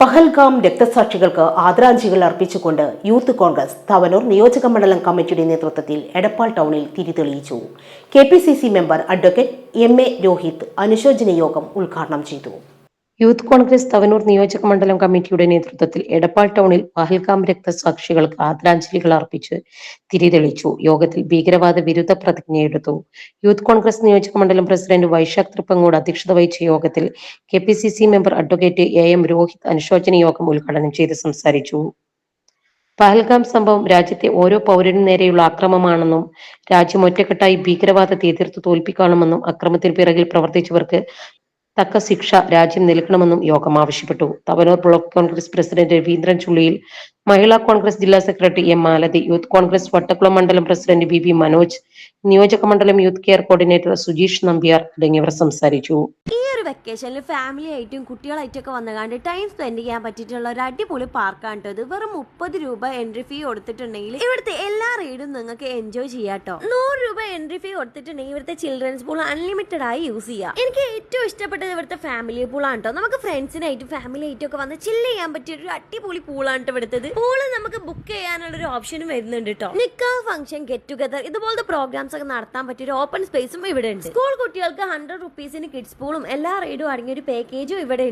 പഹൽഗാം രക്തസാക്ഷികൾക്ക് ആദരാഞ്ജലികൾ അർപ്പിച്ചുകൊണ്ട് യൂത്ത് കോൺഗ്രസ് തവനൂർ നിയോജക മണ്ഡലം കമ്മിറ്റിയുടെ നേതൃത്വത്തിൽ എടപ്പാൾ ടൗണിൽ തിരിതെളിയിച്ചു. K P C C member advocate M A Rohit അനുശോചന യോഗം ഉദ്ഘാടനം ചെയ്തു. യൂത്ത് കോൺഗ്രസ് തവനൂർ നിയോജക മണ്ഡലം കമ്മിറ്റിയുടെ നേതൃത്വത്തിൽ എടപ്പാൾ ടൗണിൽ പഹൽഗാം രക്തസാക്ഷികൾക്ക് ആദരാഞ്ജലികൾ അർപ്പിച്ച് തിരിതെളിച്ചു. യോഗത്തിൽ ഭീകരവാദ വിരുദ്ധ പ്രതിജ്ഞയെടുത്തു യൂത്ത് കോൺഗ്രസ് നിയോജക മണ്ഡലം പ്രസിഡന്റ് വൈശാഖ് തൃപ്പങ്ങോട് അധ്യക്ഷത വഹിച്ച യോഗത്തിൽ K P C C member advocate A M Rohit അനുശോചന യോഗം ഉദ്ഘാടനം ചെയ്ത് സംസാരിച്ചു. പഹൽഗാം സംഭവം രാജ്യത്തെ ഓരോ പൗരനും നേരെയുള്ള അക്രമമാണെന്നും രാജ്യം ഒറ്റക്കെട്ടായി ഭീകരവാദത്തെ എതിർത്ത് തോൽപ്പിക്കണമെന്നും അക്രമത്തിന് പിറകിൽ പ്രവർത്തിച്ചവർക്ക് തക്ക ശിക്ഷ രാജ്യം നൽകണമെന്നും യോഗം ആവശ്യപ്പെട്ടു. Thavanur block Congress president Raveendran Chulliyil Mahila Congress ജില്ലാ secretary M Malathi youth Congress Vattakulam മണ്ഡലം പ്രസിഡന്റ് ബി ബി മനോജ് നിയോജക മണ്ഡലം youth care coordinator Sujeesh Nambiar തുടങ്ങിയവർ സംസാരിച്ചു. ഈ ഒരു വെക്കേഷനിൽ ഫാമിലി ആയിട്ടും കുട്ടികളായിട്ടും ഒക്കെ വന്നുകാണ്ട് ടൈം സ്പെൻഡ് ചെയ്യാൻ പറ്റിയിട്ടുള്ള ഒരു അടിപൊളി പാർക്കാണ് ഇത്. വെറും മുപ്പത് രൂപ എൻട്രി ഫീ കൊടുത്തിട്ടുണ്ടെങ്കിൽ ഇവിടുത്തെ എല്ലാ റൈഡും നിങ്ങൾക്ക് എൻജോയ് ചെയ്യാട്ടോ നൂറ് രൂപ എൻട്രി ഫീ കൊടുത്തിട്ടുണ്ടെങ്കിൽ ഇവിടുത്തെ ചിൽഡ്രൻസ് പൂൾ അൺലിമിറ്റഡ് ആയി യൂസ് ചെയ്യാം. എനിക്ക് ഏറ്റവും ഇഷ്ടപ്പെട്ടത് ഇവിടുത്തെ ഫാമിലി പൂളാണ് കേട്ടോ നമുക്ക് ഫ്രണ്ട്സിനായിട്ടും ഫാമിലി ആയിട്ടും ഒക്കെ വന്ന് ചില്ല് ചെയ്യാൻ പറ്റിയ ഒരു അടിപൊളി പൂളാണ് ഇവിടുത്തത്. പൂൾ നമുക്ക് ബുക്ക് ചെയ്യാനുള്ള ഒരു ഓപ്ഷനും വരുന്നുണ്ട് കേട്ടോ നിക്ക ഫംഗ്ഷൻ ഗെറ്റ് ടുഗദർ ഇതുപോലത്തെ പ്രോഗ്രാംസ് ഒക്കെ നടത്താൻ പറ്റിയ ഒരു ഓപ്പൺ സ്പേസും ഇവിടെ ഉണ്ട്. സ്കൂൾ കുട്ടികൾക്ക് ഹൺഡ്രഡ് റുപ്പീസിന് കിഡ്സ് പൂളും എല്ലാ റൈഡും അടങ്ങിയ ഒരു പാക്കേജും ഇവിടെ ഉണ്ട്.